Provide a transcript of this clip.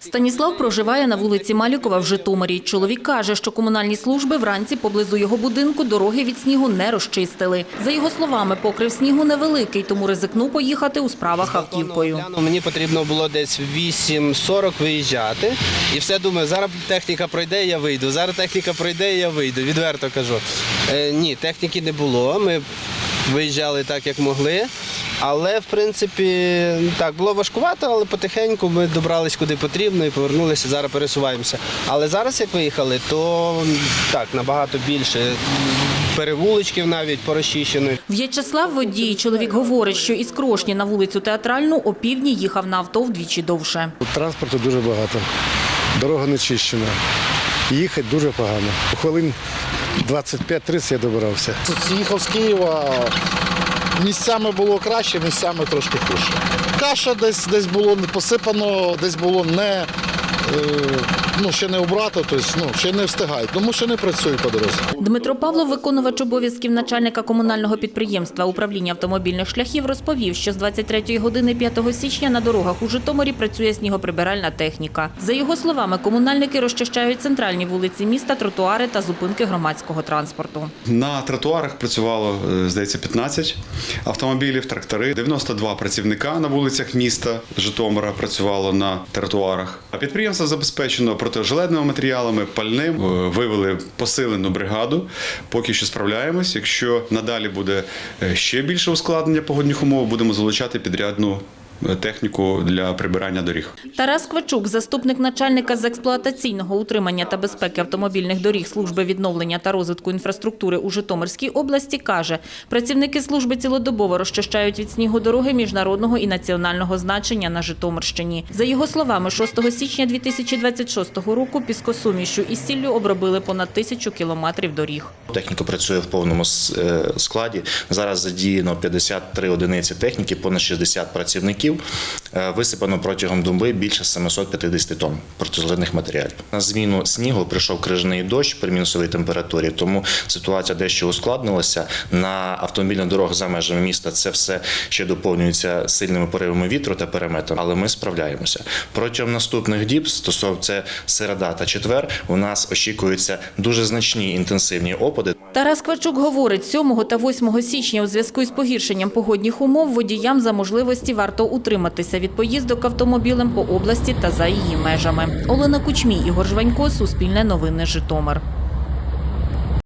Станіслав проживає на вулиці Малікова в Житомирі. Чоловік каже, що комунальні служби вранці поблизу його будинку дороги від снігу не розчистили. За його словами, покрив снігу невеликий, тому ризикнув поїхати у справах автівкою. Мені потрібно було десь в 8.40 виїжджати. І все думаю, зараз техніка пройде, я вийду. Зараз техніка пройде, я вийду. Відверто кажу. Е, ні, техніки не було. Ми виїжджали так, як могли. Але в принципі так було важкувато, але потихеньку ми добрались куди потрібно і повернулися. Зараз пересуваємося. Але зараз, як виїхали, то так набагато більше перевуличків навіть порозчищено. В'ячеслав водій. Чоловік говорить, що із Крошні на вулицю Театральну о півдні їхав на авто вдвічі довше. Транспорту дуже багато. Дорога не чищена. Їхати дуже погано. Хвилин 25-30 я добирався. Тут їхав з Києва. Місцями було краще, місцями трошки хуже. Каша десь десь було не посипано, десь було не е, ну, ще не обрато, тобто ну, ще не встигають. Тому що не працюють по дорозі. Дмитро Павлов, виконувач обов'язків начальника комунального підприємства управління автомобільних шляхів, розповів, що з 23 години 5 січня на дорогах у Житомирі працює снігоприбиральна техніка. За його словами, комунальники розчищають центральні вулиці міста, тротуари та зупинки громадського транспорту. На тротуарах працювало, е, здається, 15 автомобілів, трактори, 92 працівника на вулицях міста Житомира працювало на тротуарах. А підприємство забезпечено протижилетними матеріалами, пальним. Е, Вивели посилену бригаду. Поки що справляємось. Якщо надалі буде е, ще більше ускладнення погодних умов, будемо залучати підрядну техніку для прибирання доріг. Тарас Квачук, заступник начальника з експлуатаційного утримання та безпеки автомобільних доріг служби відновлення та розвитку інфраструктури у Житомирській області, каже, працівники служби цілодобово розчищають від снігу дороги міжнародного і національного значення на Житомирщині. За його словами, 6 січня 2026 року піскосумішю і сіллю обробили понад тисячу кілометрів доріг. Техніка працює в повному е, складі. Зараз задіяно 53 одиниці техніки, понад 60 працівників. Е, Висипано протягом доби більше 750 тонн протизелених матеріалів. На зміну снігу прийшов крижаний дощ при мінусовій температурі, тому ситуація дещо ускладнилася. На автомобільних дорогах за межами міста це все ще доповнюється сильними поривами вітру та переметом, але ми справляємося. Протягом наступних діб, стосовно це середа та четвер, у нас очікуються дуже значні інтенсивні опади. Тарас Квачук говорить, 7 та 8 січня у зв'язку із погіршенням погодних умов водіям за можливості варто утриматися від поїздок автомобілем по області та за її межами. Олена Кучмій, Ігор Жванько, Суспільне новини, Житомир.